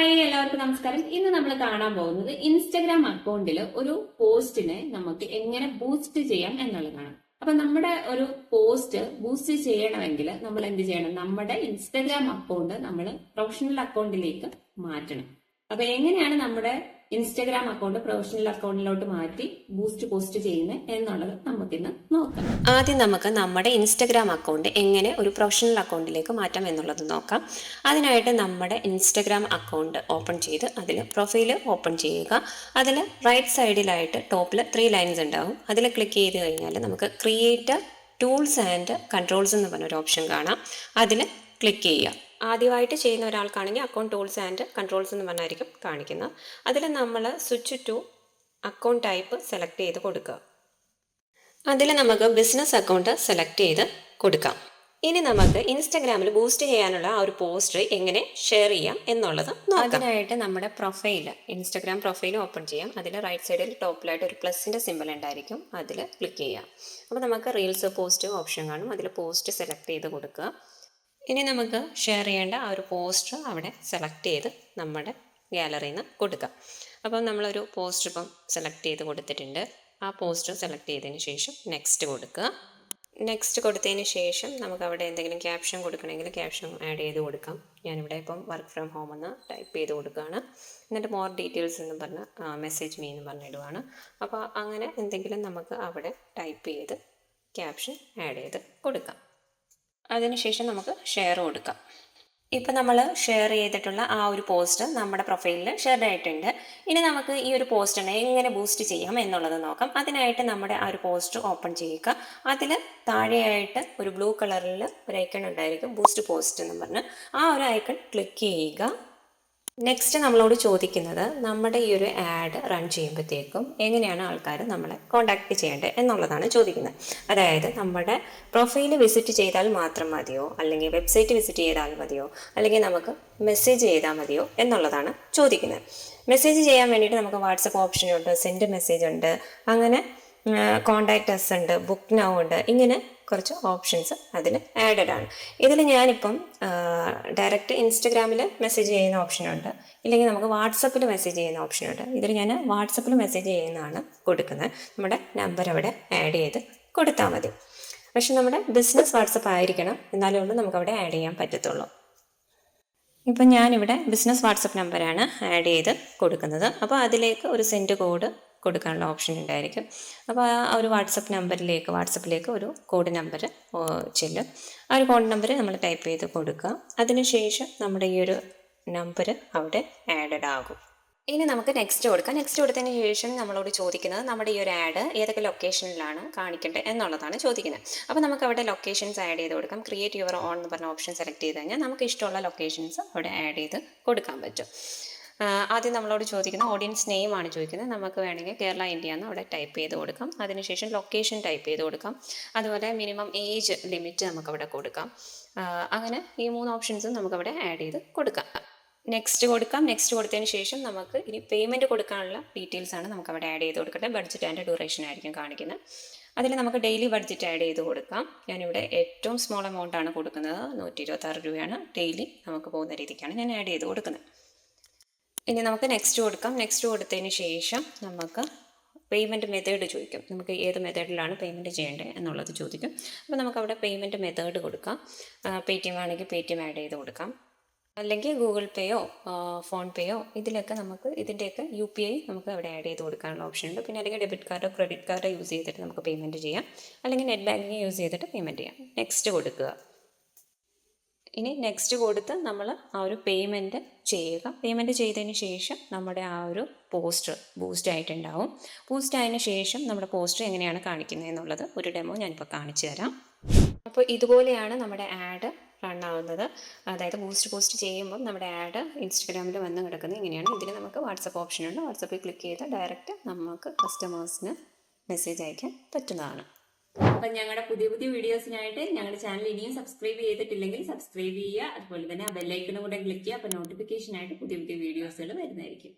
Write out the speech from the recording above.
Hi എല്ലാവർക്കും നമസ്കാരം. ഇന്ന് നമ്മൾ കാണാൻ പോകുന്നത് ഇൻസ്റ്റഗ്രാം അക്കൗണ്ടിൽ ഒരു പോസ്റ്റിനെ നമുക്ക് എങ്ങനെ ബൂസ്റ്റ് ചെയ്യാം എന്നുള്ളതാണ്. അപ്പൊ നമ്മുടെ ഒരു പോസ്റ്റ് ബൂസ്റ്റ് ചെയ്യണമെങ്കിൽ നമ്മൾ എന്ത് ചെയ്യണം? നമ്മുടെ ഇൻസ്റ്റഗ്രാം അക്കൗണ്ട് നമ്മൾ പ്രൊഫഷണൽ അക്കൗണ്ടിലേക്ക് മാറ്റണം. അപ്പൊ എങ്ങനെയാണ് നമ്മുടെ ഇൻസ്റ്റഗ്രാം അക്കൗണ്ട് പ്രൊഫഷണൽ അക്കൗണ്ടിലോട്ട് മാറ്റി ബൂസ്റ്റ് പോസ്റ്റ് ചെയ്യുന്നത് എന്നുള്ളത് നമുക്കിന്ന് നോക്കാം. ആദ്യം നമുക്ക് നമ്മുടെ ഇൻസ്റ്റഗ്രാം അക്കൗണ്ട് എങ്ങനെ ഒരു പ്രൊഫഷണൽ അക്കൗണ്ടിലേക്ക് മാറ്റാം എന്നുള്ളത് നോക്കാം. അതിനായിട്ട് നമ്മുടെ ഇൻസ്റ്റഗ്രാം അക്കൗണ്ട് ഓപ്പൺ ചെയ്ത് അതിൽ പ്രൊഫൈൽ ഓപ്പൺ ചെയ്യുക. അതിൽ റൈറ്റ് സൈഡിലായിട്ട് ടോപ്പിൽ ത്രീ ലൈൻസ് ഉണ്ടാവും. അതിൽ ക്ലിക്ക് ചെയ്ത് കഴിഞ്ഞാൽ നമുക്ക് ക്രിയേറ്റ് ടൂൾസ് ആൻഡ് കൺട്രോൾസ് എന്ന് പറഞ്ഞൊരു ഓപ്ഷൻ കാണാം. അതിൽ ക്ലിക്ക് ചെയ്യുക. ആദ്യമായിട്ട് ചെയ്യുന്ന ഒരാൾക്കാണെങ്കിൽ അക്കൗണ്ട് ടൂൾസ് ആൻഡ് കൺട്രോൾസ് എന്ന് പറഞ്ഞായിരിക്കും കാണിക്കുന്നത്. അതിൽ നമ്മൾ switch to account type select ചെയ്ത് കൊടുക്കുക. അതിൽ നമുക്ക് ബിസിനസ് അക്കൗണ്ട് സെലക്ട് ചെയ്ത് കൊടുക്കാം. ഇനി നമുക്ക് ഇൻസ്റ്റാഗ്രാമിൽ ബൂസ്റ്റ് ചെയ്യാനുള്ള ആ ഒരു പോസ്റ്റ് എങ്ങനെ ഷെയർ ചെയ്യാം എന്നുള്ളത് അതിനായിട്ട് നമ്മുടെ പ്രൊഫൈൽ ഇൻസ്റ്റാഗ്രാം പ്രൊഫൈൽ ഓപ്പൺ ചെയ്യാം. അതിൽ റൈറ്റ് സൈഡിൽ ടോപ്പിലായിട്ട് ഒരു പ്ലസിന്റെ സിമ്പിൾ ഉണ്ടായിരിക്കും. അതിൽ ക്ലിക്ക് ചെയ്യാം. അപ്പോൾ നമുക്ക് റീൽസ് പോസ്റ്റ് ഓപ്ഷൻ കാണും. അതിൽ പോസ്റ്റ് സെലക്ട് ചെയ്ത് കൊടുക്കുക. ഇനി നമുക്ക് ഷെയർ ചെയ്യേണ്ട ആ ഒരു പോസ്റ്റർ അവിടെ സെലക്ട് ചെയ്ത് നമ്മുടെ ഗാലറിയിൽ നിന്ന് കൊടുക്കാം. അപ്പം നമ്മളൊരു പോസ്റ്റർ ഇപ്പം സെലക്ട് ചെയ്ത് കൊടുത്തിട്ടുണ്ട്. ആ പോസ്റ്റർ സെലക്ട് ചെയ്തതിന് ശേഷം നെക്സ്റ്റ് കൊടുക്കുക. നെക്സ്റ്റ് കൊടുത്തതിന് ശേഷം നമുക്ക് അവിടെ എന്തെങ്കിലും ക്യാപ്ഷൻ കൊടുക്കണമെങ്കിൽ ക്യാപ്ഷൻ ആഡ് ചെയ്ത് കൊടുക്കാം. ഞാനിവിടെ ഇപ്പം വർക്ക് ഫ്രം ഹോം എന്ന് ടൈപ്പ് ചെയ്ത് കൊടുക്കുകയാണ്. എന്നിട്ട് മോർ ഡീറ്റെയിൽസ് എന്ന് പറഞ്ഞ് മെസ്സേജ് മീ എന്ന് പറഞ്ഞിടുവാണ് അപ്പോൾ അങ്ങനെ എന്തെങ്കിലും നമുക്ക് അവിടെ ടൈപ്പ് ചെയ്ത് ക്യാപ്ഷൻ ആഡ് ചെയ്ത് കൊടുക്കാം. അതിനുശേഷം നമുക്ക് ഷെയർ കൊടുക്കാം. ഇപ്പം നമ്മൾ ഷെയർ ചെയ്തിട്ടുള്ള ആ ഒരു പോസ്റ്റ് നമ്മുടെ പ്രൊഫൈലിൽ ഷെയർ ആയിട്ടുണ്ട്. ഇനി നമുക്ക് ഈ ഒരു പോസ്റ്റിനെ എങ്ങനെ ബൂസ്റ്റ് ചെയ്യാം എന്നുള്ളത് നോക്കാം. അതിനായിട്ട് നമ്മുടെ ആ ഒരു പോസ്റ്റ് ഓപ്പൺ ചെയ്യുക. അതിൽ താഴെയായിട്ട് ഒരു ബ്ലൂ കളറിൽ ഒരു ഐക്കൺ ഉണ്ടായിരിക്കും. ബൂസ്റ്റ് പോസ്റ്റ് എന്ന് പറഞ്ഞ് ആ ഒരു ഐക്കൺ ക്ലിക്ക് ചെയ്യുക. നെക്സ്റ്റ് നമ്മളോട് ചോദിക്കുന്നത് നമ്മുടെ ഈ ഒരു ആഡ് റൺ ചെയ്യുമ്പോഴത്തേക്കും എങ്ങനെയാണ് ആൾക്കാർ നമ്മളെ കോണ്ടാക്ട് ചെയ്യേണ്ടത് എന്നുള്ളതാണ് ചോദിക്കുന്നത്. അതായത് നമ്മുടെ പ്രൊഫൈൽ വിസിറ്റ് ചെയ്താൽ മാത്രം മതിയോ? അല്ലെങ്കിൽ വെബ്സൈറ്റ് വിസിറ്റ് ചെയ്താൽ മതിയോ? അല്ലെങ്കിൽ നമുക്ക് മെസ്സേജ് ചെയ്താൽ മതിയോ എന്നുള്ളതാണ് ചോദിക്കുന്നത്. മെസ്സേജ് ചെയ്യാൻ വേണ്ടിയിട്ട് നമുക്ക് വാട്സപ്പ് ഓപ്ഷനുണ്ട് സെൻഡ് മെസ്സേജ് ഉണ്ട് അങ്ങനെ കോണ്ടാക്ട് അസ് ഉണ്ട് ബുക്ക് നൗ ഉണ്ട് ഇങ്ങനെ കുറച്ച് ഓപ്ഷൻസ് അതിൽ ആഡഡ് ആണ്. ഇതിൽ ഞാനിപ്പം ഡയറക്റ്റ് ഇൻസ്റ്റഗ്രാമിൽ മെസ്സേജ് ചെയ്യുന്ന ഓപ്ഷനുണ്ട് ഇല്ലെങ്കിൽ നമുക്ക് വാട്സപ്പിൽ മെസ്സേജ് ചെയ്യുന്ന ഓപ്ഷനുണ്ട് ഇതിൽ ഞാൻ വാട്സപ്പിൽ മെസ്സേജ് ചെയ്യുന്നതാണ് കൊടുക്കുന്നത്. നമ്മുടെ നമ്പർ അവിടെ ആഡ് ചെയ്ത് കൊടുത്താൽ മതി. പക്ഷെ നമ്മുടെ ബിസിനസ് വാട്സപ്പ് ആയിരിക്കണം. എന്നാലേ ഉള്ളൂ നമുക്ക് അവിടെ ആഡ് ചെയ്യാൻ പറ്റത്തുള്ളൂ. ഇപ്പം ഞാനിവിടെ ബിസിനസ് വാട്സപ്പ് നമ്പറാണ് ആഡ് ചെയ്ത് കൊടുക്കുന്നത്. അപ്പോൾ അതിലേക്ക് ഒരു സെന്റ് കോഡ് കൊടുക്കാനുള്ള ഓപ്ഷൻ ഉണ്ടായിരിക്കും. അപ്പോൾ ആ ഒരു വാട്സപ്പ് നമ്പറിലേക്ക് വാട്സപ്പിലേക്ക് ഒരു കോഡ് നമ്പർ ചെല്ലും. ആ ഒരു കോഡ് നമ്പർ നമ്മൾ ടൈപ്പ് ചെയ്ത് കൊടുക്കുക. അതിനുശേഷം നമ്മുടെ ഈ ഒരു നമ്പർ അവിടെ ആഡഡ് ആകും. ഇനി നമുക്ക് നെക്സ്റ്റ് കൊടുക്കാം. നെക്സ്റ്റ് കൊടുത്തതിന് ശേഷം നമ്മളോട് ചോദിക്കുന്നത് നമ്മുടെ ഈ ഒരു ആഡ് ഏതൊക്കെ ലൊക്കേഷനിലാണ് കാണിക്കേണ്ടത് എന്നുള്ളതാണ് ചോദിക്കുന്നത്. അപ്പോൾ നമുക്ക് അവിടെ ലൊക്കേഷൻസ് ആഡ് ചെയ്ത് കൊടുക്കാം. ക്രിയേറ്റ് യുവർ ഓൺ എന്ന് പറഞ്ഞ ഓപ്ഷൻ സെലക്ട് ചെയ്ത് കഴിഞ്ഞാൽ നമുക്ക് ഇഷ്ടമുള്ള ലൊക്കേഷൻസ് അവിടെ ആഡ് ചെയ്ത് കൊടുക്കാൻ പറ്റും. ആദ്യം നമ്മളോട് ചോദിക്കുന്ന ഓഡിയൻസ് നെയിം ആണ് ചോദിക്കുന്നത്. നമുക്ക് വേണമെങ്കിൽ കേരള ഇന്ത്യ എന്ന് അവിടെ ടൈപ്പ് ചെയ്ത് കൊടുക്കാം. അതിനുശേഷം ലൊക്കേഷൻ ടൈപ്പ് ചെയ്ത് കൊടുക്കാം. അതുപോലെ മിനിമം ഏജ് ലിമിറ്റ് നമുക്ക് അവിടെ കൊടുക്കാം. അങ്ങനെ ഈ മൂന്ന് ഓപ്ഷൻസും നമുക്ക് അവിടെ ആഡ് ചെയ്ത് കൊടുക്കാം. നെക്സ്റ്റ് കൊടുക്കാം. നെക്സ്റ്റ് കൊടുത്തതിന് ശേഷം നമുക്ക് ഇനി പേയ്മെന്റ് കൊടുക്കാനുള്ള ഡീറ്റെയിൽസ് ആണ് നമുക്ക് അവിടെ ആഡ് ചെയ്ത് കൊടുക്കേണ്ടത്. ബഡ്ജറ്റ് ആൻഡ് ഡ്യൂറേഷൻ ആയിരിക്കും കാണിക്കുന്നത്. അതിൽ നമുക്ക് ഡെയിലി ബഡ്ജറ്റ് ആഡ് ചെയ്ത് കൊടുക്കാം. ഞാനിവിടെ ഏറ്റവും സ്മോൾ എമൗണ്ട് ആണ് കൊടുക്കുന്നത്. നൂറ്റി ഇരുപത്താറ് രൂപയാണ് ഡെയിലി നമുക്ക് പോകുന്ന രീതിക്കാണ് ഞാൻ ആഡ് ചെയ്ത് കൊടുക്കുന്നത്. ഇനി നമുക്ക് നെക്സ്റ്റ് കൊടുക്കാം. നെക്സ്റ്റ് കൊടുത്തതിന് ശേഷം നമുക്ക് പേയ്മെന്റ് മെത്തേഡ് ചോദിക്കും. നമുക്ക് ഏത് മെത്തേഡിലാണ് പേയ്മെന്റ് ചെയ്യേണ്ടത് എന്നുള്ളത് ചോദിക്കും. അപ്പോൾ നമുക്ക് അവിടെ പേയ്മെന്റ് മെത്തേഡ് കൊടുക്കാം. പേ ടി എം ആണെങ്കിൽ പേ ടി എം ആഡ് ചെയ്ത് കൊടുക്കാം. അല്ലെങ്കിൽ ഗൂഗിൾ പേയോ ഫോൺ പേയോ ഇതിലൊക്കെ നമുക്ക് ഇതിന്റെയൊക്കെ യു പി ഐ നമുക്ക് അവിടെ ആഡ് ചെയ്ത് കൊടുക്കാനുള്ള ഓപ്ഷൻ ഉണ്ട്. പിന്നെ അല്ലെങ്കിൽ ഡെബിറ്റ് കാർഡോ ക്രെഡിറ്റ് കാർഡോ യൂസ് ചെയ്തിട്ട് നമുക്ക് പേയ്മെന്റ് ചെയ്യാം. അല്ലെങ്കിൽ നെറ്റ് ബാങ്കിങ് യൂസ് ചെയ്തിട്ട് പേയ്മെന്റ് ചെയ്യാം. നെക്സ്റ്റ് കൊടുക്കുക. ഇനി നെക്സ്റ്റ് കൊടുത്ത് നമ്മൾ ആ ഒരു പേയ്മെന്റ് ചെയ്യുക. പേയ്മെന്റ് ചെയ്തതിന് ശേഷം നമ്മുടെ ആ ഒരു പോസ്റ്റർ ബൂസ്റ്റ് ആയിട്ടുണ്ടാവും. ബൂസ്റ്റ് ആയതിനു ശേഷം നമ്മുടെ പോസ്റ്റർ എങ്ങനെയാണ് കാണിക്കുന്നത് എന്നുള്ളത് ഒരു ഡെമോ ഞാനിപ്പോൾ കാണിച്ചു തരാം. അപ്പോൾ ഇതുപോലെയാണ് നമ്മുടെ ആഡ് റൺ ആവുന്നത്. അതായത് ബൂസ്റ്റ് പോസ്റ്റ് ചെയ്യുമ്പോൾ നമ്മുടെ ആഡ് ഇൻസ്റ്റഗ്രാമിൽ വന്ന് കിടക്കുന്നത് ഇങ്ങനെയാണ്. ഇതിൽ നമുക്ക് വാട്സപ്പ് ഓപ്ഷൻ ഉണ്ട്. വാട്സപ്പിൽ ക്ലിക്ക് ചെയ്ത് ഡയറക്റ്റ് നമുക്ക് കസ്റ്റമേഴ്സിന് മെസ്സേജ് അയക്കാൻ പറ്റുന്നതാണ്. അപ്പൊ ഞങ്ങളുടെ പുതിയ പുതിയ വീഡിയോസിനായിട്ട് ഞങ്ങളുടെ ചാനൽ ഇനിയും സബ്സ്ക്രൈബ് ചെയ്തിട്ടില്ലെങ്കിൽ സബ്സ്ക്രൈബ് ചെയ്യുക. അതുപോലെ തന്നെ ബെല്ലൈക്കണും കൂടെ ക്ലിക്ക് ചെയ്യുക. അപ്പൊ നോട്ടിഫിക്കേഷൻ ആയിട്ട് പുതിയ പുതിയ വീഡിയോസുകൾ വരുന്നതായിരിക്കും.